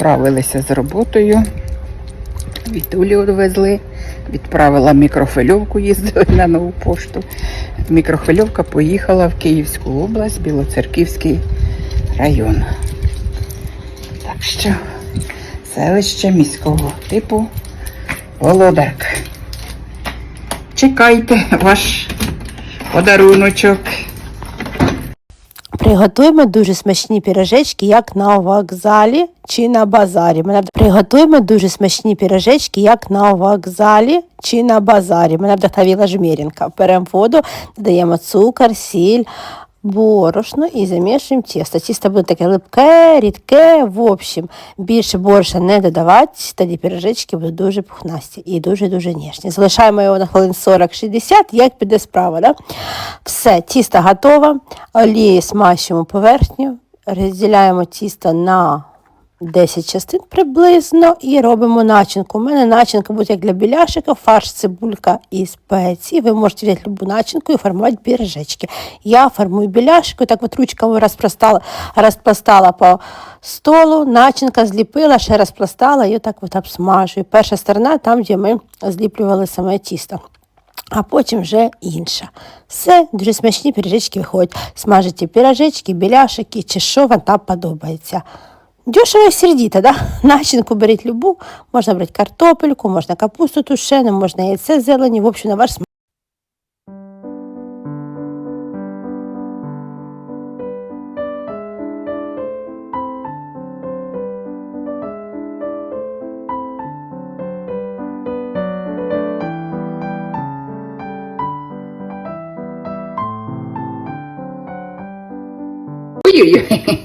Справилися з роботою. Вітулі відвезли, відправила мікрохвильовку, їздили на нову пошту. Мікрохвильовка поїхала в Київську область, Білоцерківський район. Так що селище міського типу Володарк. Чекайте ваш подаруночок. Приготуємо дуже смачні пірожечки, як на вокзалі чи на базарі. Мене приготуємо дуже смачні пірожечки, як на вокзалі чи на базарі. Мене вдохновила жмірінка. Беремо воду, додаємо цукор, сіль, борошно і замішуємо тісто. Тісто буде таке липке, рідке, в общем, більше борща не додавати, тоді пірожечки будуть дуже пухнасті і дуже-дуже ніжні. Залишаємо його на хвилин 40-60, як піде справа. Да? Все, тісто готове, олією смащуємо поверхню, розділяємо тісто на 10 частин приблизно і робимо начинку. У мене начинка буде як для біляшика, фарш, цибулька і спеції. Ви можете взяти любу начинку і формувати пірожечки. Я формую біляшику, так от ручками розпластала, розпластала по столу, начинка зліпила, ще розпластала і отак от обсмажую. Перша сторона там, де ми зліплювали саме тісто. А потім вже інша. Все, дуже смачні пірожечки виходять. Смажите пірожечки, біляшики чи що вам там подобається. Дешево і сердіто, да? Начинку беріть любу, можна брати картопельку, можна капусту тушену, можна яйце зелені, в общем, на ваш смак. Ой-ой-ой,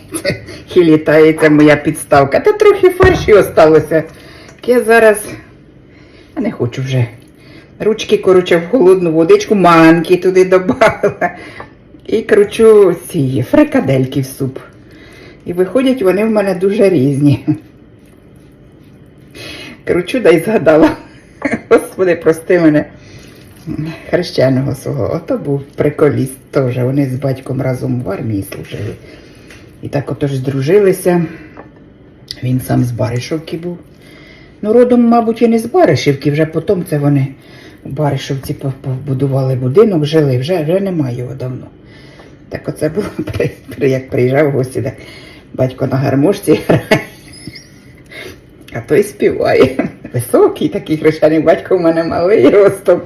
і літається моя підставка. Та трохи фарші осталося. Я зараз я не хочу вже. Ручки короче в холодну водичку, манки туди додала. І кручу ці фрикадельки в суп. І виходять вони в мене дуже різні. Кручу да й згадала. Господи, прости мене. Хрещеного свого. Ото був приколіст теж. Вони з батьком разом в армії служили. І так отож здружилися. Він сам з Баришівки був. Ну, родом, мабуть, і не з Баришівки, вже потім це вони у Баришівці побудували будинок, жили, вже, вже немає його давно. Так оце було, як приїжджав гості, так батько на гармошці грає, а той співає. Високий такий хрещений батько в мене малий ростом,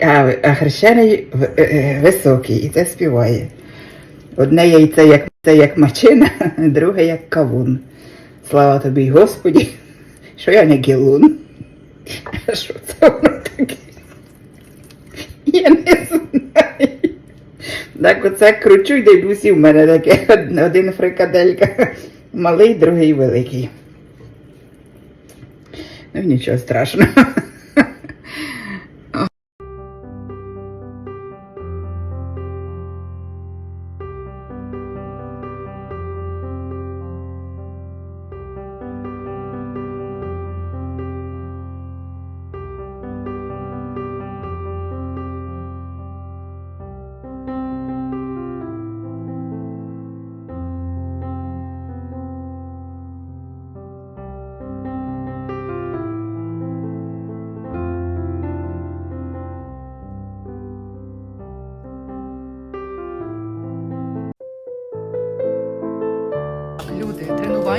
а, хрещений е, е, високий, і це співає. Одне яйце як, це як мачина, друге як кавун. Слава тобі, Господі, що я не гілун. А що це воно таке? Я не знаю. Так оце кручу й дивлюсь, і в мене таке один фрикаделька малий, другий великий. Ну нічого страшного.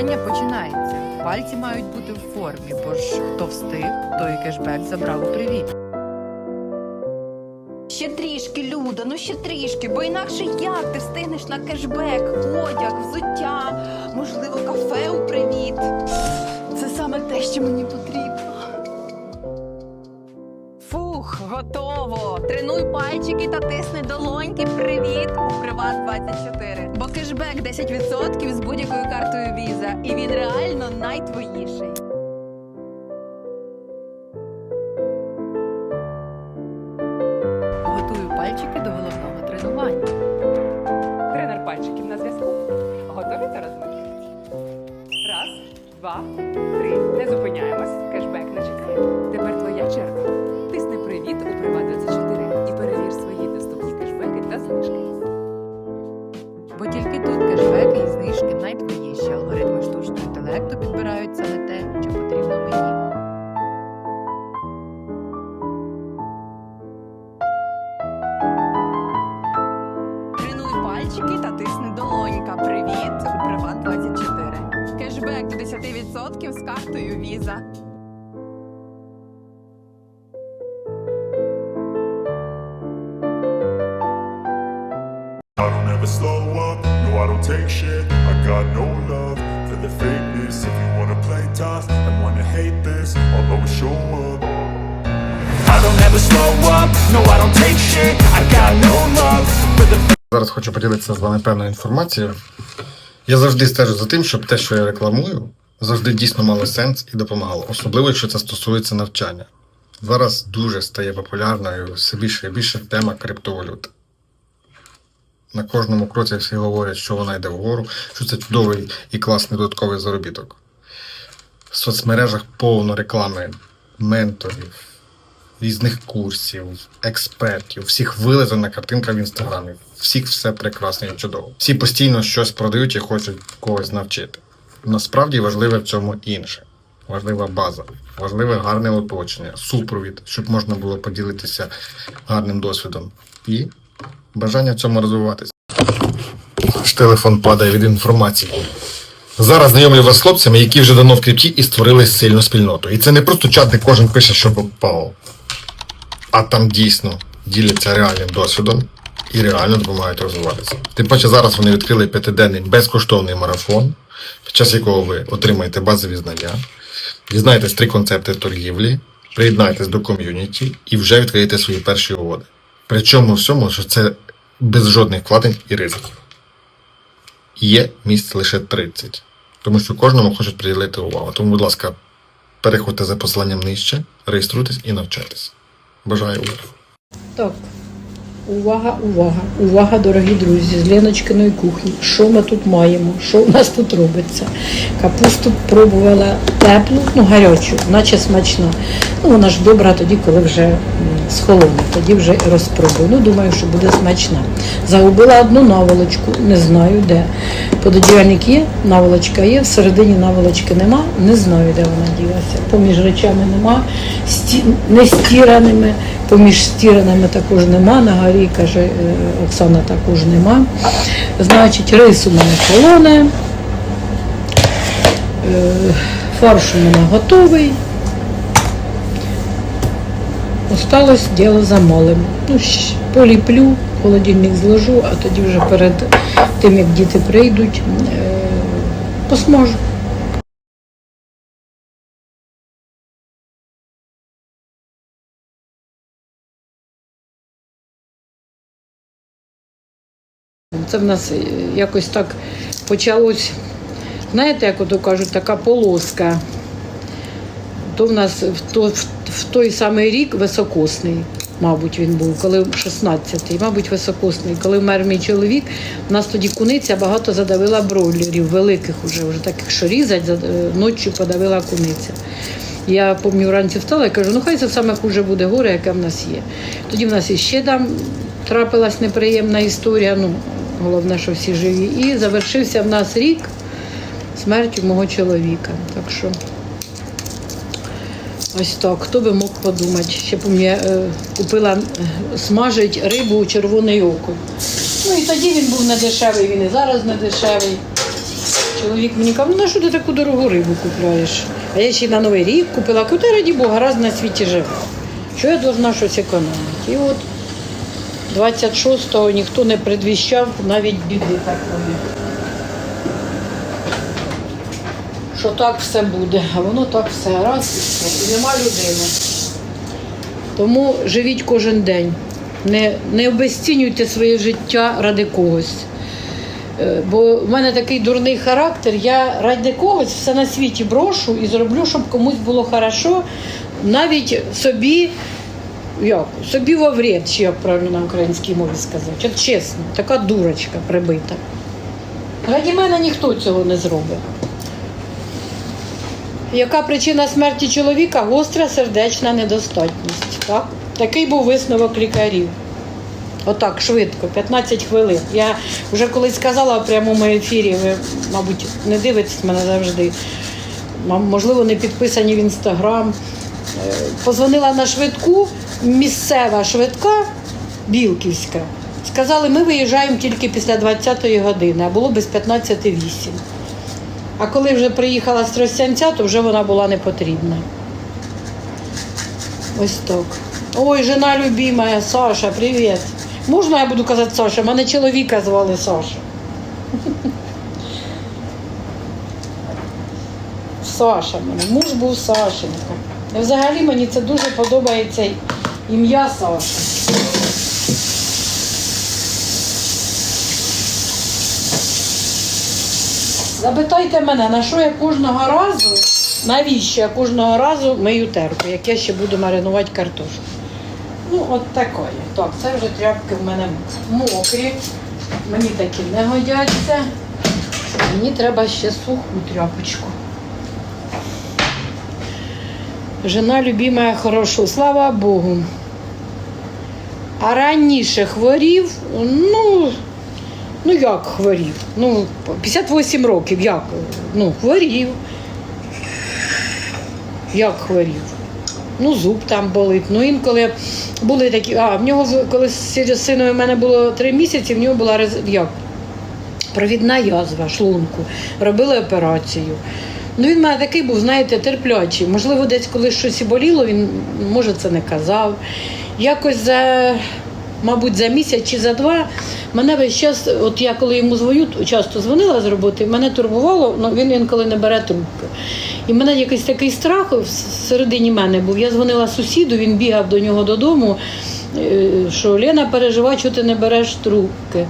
Тренування починається. Пальці мають бути в формі, бо ж хто встиг, той кешбек забрав у привіт. Ще трішки, Люда, ну ще трішки, бо інакше як ти встигнеш на кешбек, одяг, взуття, можливо, кафе у привіт. Це саме те, що мені потрібно. Фух, готово. Тренуй пальчики та тисни долоньки. Привіт у Приват 24. Кешбек 10% з будь-якою картою Visa. І він реально найтвоїший. Готую пальчики до головного тренування. Тренер пальчиків на зв'язку. Готові до розминки? Раз, два, 10% з картою Visa. I don't ever slow up, no I don't take shit I got no love for the fakeness If you wanna play tough and wanna hate this I'll always show up I don't ever slow up, no I don't take shit I got no love for the Зараз хочу поділитися з вами певною інформацією. Я завжди стежу за тим, щоб те, що я рекламую, завжди дійсно мало сенс і допомагало, особливо якщо це стосується навчання. Зараз дуже стає популярною все більше і більше тема криптовалюти. На кожному кроці всі говорять, що вона йде вгору, що це чудовий і класний додатковий заробіток. В соцмережах повно реклами менторів, різних курсів, експертів, всіх вилизана картинка в інстаграмі. Всіх все прекрасно і чудово. Всі постійно щось продають і хочуть когось навчити. Насправді важливе в цьому інше. Важлива база, важливе гарне оточення, супровід, щоб можна було поділитися гарним досвідом і бажання в цьому розвиватися. Телефон падає від інформації. Зараз знайомлю вас з хлопцями, які вже давно в крипті і створили сильну спільноту. І це не просто чат, де кожен пише, що попало а там дійсно діляться реальним досвідом і реально допомагають розвиватися. Тим паче зараз вони відкрили п'ятиденний безкоштовний марафон, під час якого ви отримаєте базові знання, дізнаєтесь три концепти торгівлі, приєднаєтесь до ком'юніті і вже відкриєте свої перші угоди. Причому всьому, що це без жодних вкладень і ризиків. Є місць лише 30, тому що кожному хочуть приділити увагу. Тому, будь ласка, переходьте за посиланням нижче, реєструйтесь і навчайтесь. Бажаю успіху. Так, увага, увага, увага, дорогі друзі, з Леночкиної кухні. Що ми тут маємо? Що у нас тут робиться? Капусту пробувала теплу, ну гарячу, наче смачна. Ну, вона ж добра тоді, коли вже схолоне, тоді вже розпробую. Ну, думаю, що буде смачна. Загубила одну наволочку, не знаю де. Пододіяльник є, наволочка є, всередині наволочки нема, не знаю, де вона ділася. Поміж речами нема, сті... не стіраними, поміж стіраними також нема. На горі, каже е, Оксана, також нема. Значить, рис у мене холоне. Е, Фарш у мене готовий. Осталось діло за малим. Ну, поліплю, холодильник зложу, а тоді вже перед тим, як діти прийдуть, е, посмажу. Це в нас е, якось так почалось, знаєте, як ото кажуть, така полоска. То в нас в, то, в, той самий рік високосний, мабуть, він був, коли 16-й, мабуть, високосний. Коли вмер мій чоловік, у нас тоді куниця багато задавила бройлерів, великих уже, вже таких, що різать, е, ночі подавила куниця. Я пам'ятаю, вранці встала і кажу, ну хай це саме хуже буде горе, яке в нас є. Тоді в нас іще там трапилась неприємна історія, ну, головне, що всі живі. І завершився в нас рік смертю мого чоловіка. Так що ось так, хто би мог подумати. Ще пам'ятаю, е, купила е, смажить рибу у червоний окунь. Ну і тоді він був не дешевий, він і зараз не дешевий. Чоловік мені каже, ну на що ти таку дорогу рибу купляєш? А я ще й на Новий рік купила, куди раді Бога, раз на світі живе. Що я должна щось економити? І от 26-го ніхто не предвіщав навіть біди такої. Що так все буде, а воно так все раз і все. І нема людини. Тому живіть кожен день. Не, не обезцінюйте своє життя ради когось. Е, Бо в мене такий дурний характер, я ради когось все на світі брошу і зроблю, щоб комусь було хорошо, навіть собі, як, собі во вред, чи як правильно на українській мові сказати. От чесно, така дурочка прибита. Раді мене ніхто цього не зробить. Яка причина смерті чоловіка? Гостра сердечна недостатність. Так? Такий був висновок лікарів. Отак, швидко, 15 хвилин. Я вже колись сказала в прямому ефірі, ви, мабуть, не дивитесь мене завжди. Можливо, не підписані в інстаграм. Е, Позвонила на швидку, місцева швидка, білківська. Сказали, ми виїжджаємо тільки після 20-ї години, а було без 15.08. А коли вже приїхала з Тростянця, то вже вона була не потрібна. Ось так. Ой, жена любимая, Саша, привіт. Можна я буду казати Саша? Мене чоловіка звали Саша. Саша мене, муж був Сашенька. І взагалі мені це дуже подобається ім'я Саша. Запитайте мене, на що я кожного разу, навіщо я кожного разу мию терку, як я ще буду маринувати картошку. Ну, от такої. Так, це вже тряпки в мене мокрі. Мені такі не годяться. Мені треба ще суху тряпочку. Жена любимая хорошо, слава Богу. А раніше хворів, ну, ну як хворів? Ну, 58 років, як? Ну, хворів. Як хворів? Ну, зуб там болить. Ну, інколи були такі. А, в нього, коли з сином у мене було 3 місяці, в нього була як? провідна язва шлунку. Робили операцію. Ну, він мене такий був, знаєте, терплячий. Можливо, десь коли щось і боліло, він може це не казав. Якось за, мабуть, за місяць чи за два мене весь час, от я коли йому дзвоню, часто дзвонила з роботи, мене турбувало, ну він інколи не бере трубки. І мене якийсь такий страх всередині мене був. Я дзвонила сусіду, він бігав до нього додому, е, що Лена переживає, що ти не береш трубки.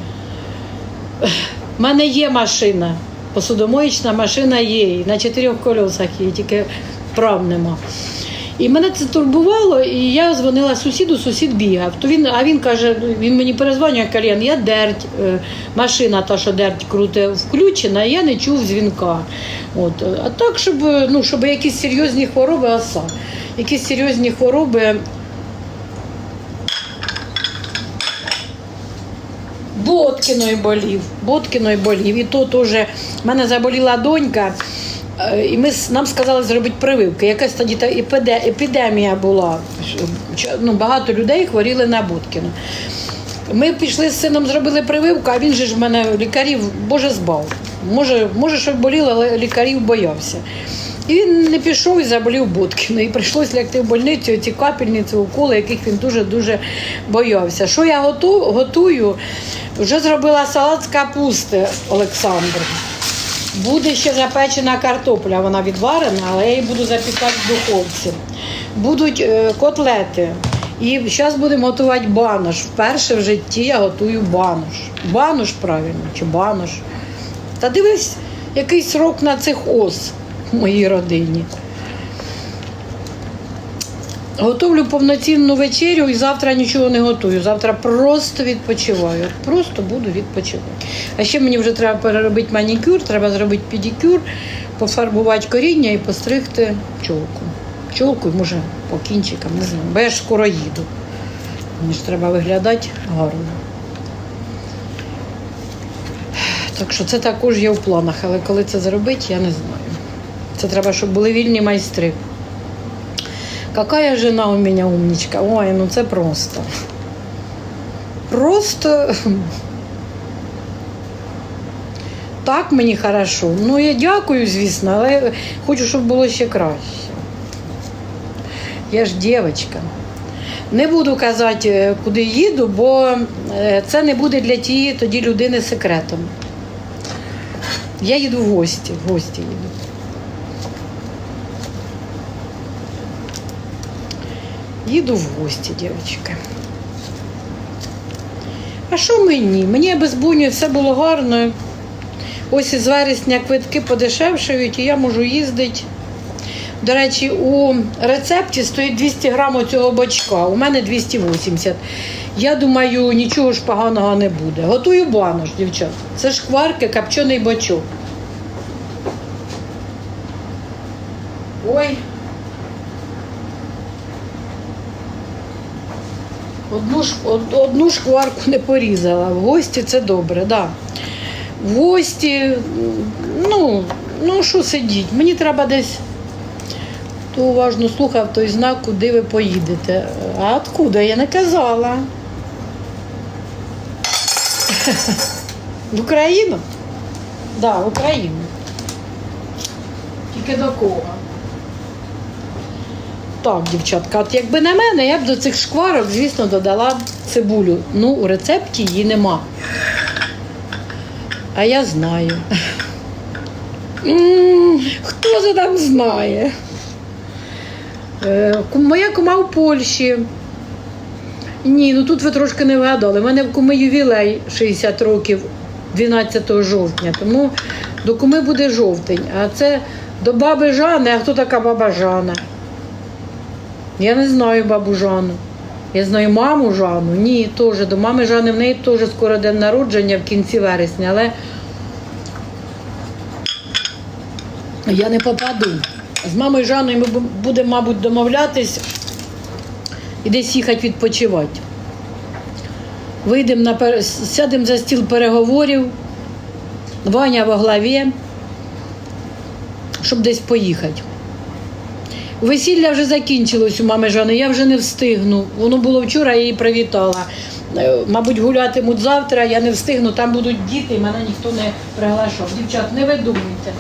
У мене є машина, посудомоїчна машина є, на чотирьох колесах є, тільки прав нема. І мене це турбувало, і я дзвонила сусіду, сусід бігав. То він, а він каже, він мені перезвонює, калін, я дерть, е, машина та, що дерть круте, включена, і я не чув дзвінка. От. А так, щоб, е, ну, щоб якісь серйозні хвороби, оса, якісь серйозні хвороби. Боткіною болів, Боткіною болів. І то теж в мене заболіла донька, е, і ми, нам сказали зробити прививки. Якась тоді та епідемія була. Ну, багато людей хворіли на Боткіну. Ми пішли з сином, зробили прививку, а він же ж в мене лікарів, Боже збав. Може, може, що боліло, але лікарів боявся. І він не пішов і заболів Боткіно. І прийшлося лягти в больницю, ці капельниці, уколи, яких він дуже-дуже боявся. Що я готу, готую? Вже зробила салат з капусти Олександр. Буде ще запечена картопля, вона відварена, але я її буду запікати в духовці. Будуть е, котлети. І зараз будемо готувати банош. Вперше в житті я готую банош. Банош правильно, чи банош. Та дивись, який срок на цих ос в моїй родині. Готовлю повноцінну вечерю і завтра нічого не готую. Завтра просто відпочиваю. Просто буду відпочивати. А ще мені вже треба переробити манікюр, треба зробити педикюр, пофарбувати коріння і постригти чолку. Чолку, може, по кінчикам, не знаю. Бо я ж скоро їду. Мені ж треба виглядати гарно. Так що це також є в планах, але коли це зробити, я не знаю. Це треба, щоб були вільні майстри. Какая жена у меня умничка. Ой, ну це просто. Просто так мені хорошо. Ну, я дякую, звісно, але хочу, щоб було ще краще. Я ж дівчинка. Не буду казати, е, куди їду, бо е, це не буде для тієї тоді людини секретом. Я їду в гості, в гості їду. Їду в гості, дівчатки. А що мені? Мені без буні все було гарно. Ось із вересня квитки подешевшають, і я можу їздити. До речі, у рецепті стоїть 200 грамів цього бачка, у мене 280. Я думаю, нічого ж поганого не буде. Готую банош, дівчат. Це шкварки, копчений бачок. Ой. Одну, одну шкварку не порізала. В гості це добре, да. В гості, ну, ну що сидіть? Мені треба десь. Хто уважно слухав, той знав, куди ви поїдете. А откуда? Я не казала. В Україну? Да, в Україну. Тільки до кого? Так, дівчатка, от якби на мене, я б до цих шкварок, звісно, додала цибулю. Ну, у рецепті її нема. А я знаю. Хто це там знає? Е, Моя кума в Польщі. Ні, ну тут ви трошки не вгадали. У мене в куми ювілей 60 років 12 жовтня, тому до куми буде жовтень. А це до баби Жани. А хто така баба Жана? Я не знаю бабу Жану. Я знаю маму Жану. Ні, теж до мами Жани в неї теж скоро день народження в кінці вересня, але я не попаду. З мамою Жаною ми будемо, мабуть, домовлятись і десь їхати відпочивати. Вийдемо на пер... сядемо за стіл переговорів, Ваня во главі, щоб десь поїхати. Весілля вже закінчилось у мами Жани, я вже не встигну. Воно було вчора, я її привітала. Е, Мабуть, гулятимуть завтра, я не встигну, там будуть діти, мене ніхто не приглашав. Дівчат, не видумуйте.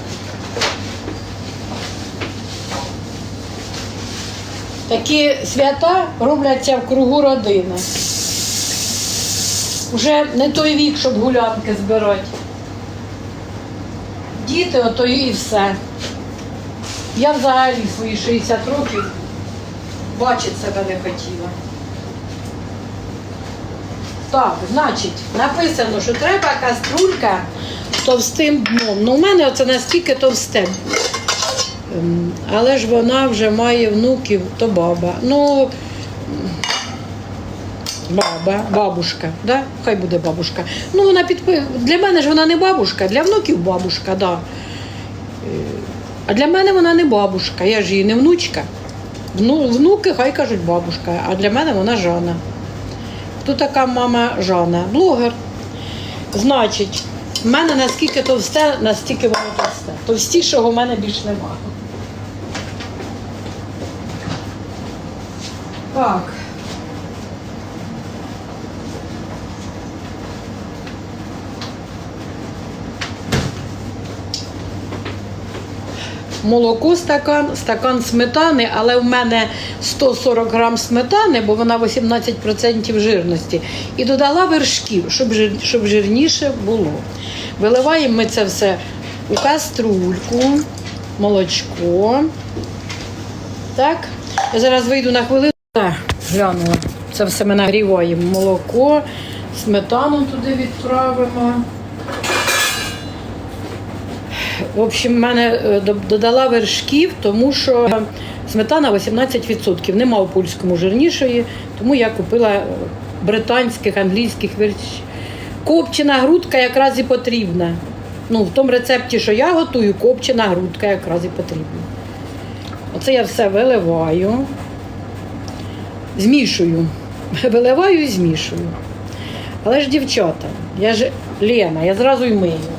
Такі свята робляться в кругу родини. Уже не той вік, щоб гулянки збирати. Діти, ото і все. Я взагалі свої 60 років бачити себе не хотіла. Так, значить, написано, що треба каструлька з товстим дном. Ну, у мене оце настільки товсте. Ем, Але ж вона вже має внуків, то баба. Ну, баба, бабушка, да? хай буде бабушка. Ну, вона підпи... Для мене ж вона не бабушка, для внуків бабушка, да. А для мене вона не бабушка, я ж її не внучка. Вну... Внуки хай кажуть бабушка, а для мене вона Жана. Хто така мама Жана? Блогер. Значить, в мене наскільки товсте, настільки воно товсте. Товстішого в мене більш немає. Так. Молоко стакан, стакан сметани, але в мене 140 грам сметани, бо вона 18% жирності. І додала вершків, щоб, жир, щоб жирніше було. Виливаємо ми це все у каструльку, молочко. Так. Я зараз вийду на хвилину. Глянула. Це все ми нагріваємо. Молоко, сметану туди відправимо. В общем, мене е, додала вершків, тому що сметана 18%. Нема у польському жирнішої, тому я купила е, британських, англійських вершків. Копчена грудка якраз і потрібна. Ну, в тому рецепті, що я готую, копчена грудка якраз і потрібна. Оце я все виливаю, змішую. Виливаю і змішую. Але ж дівчата, я ж Лена, я зразу й мию.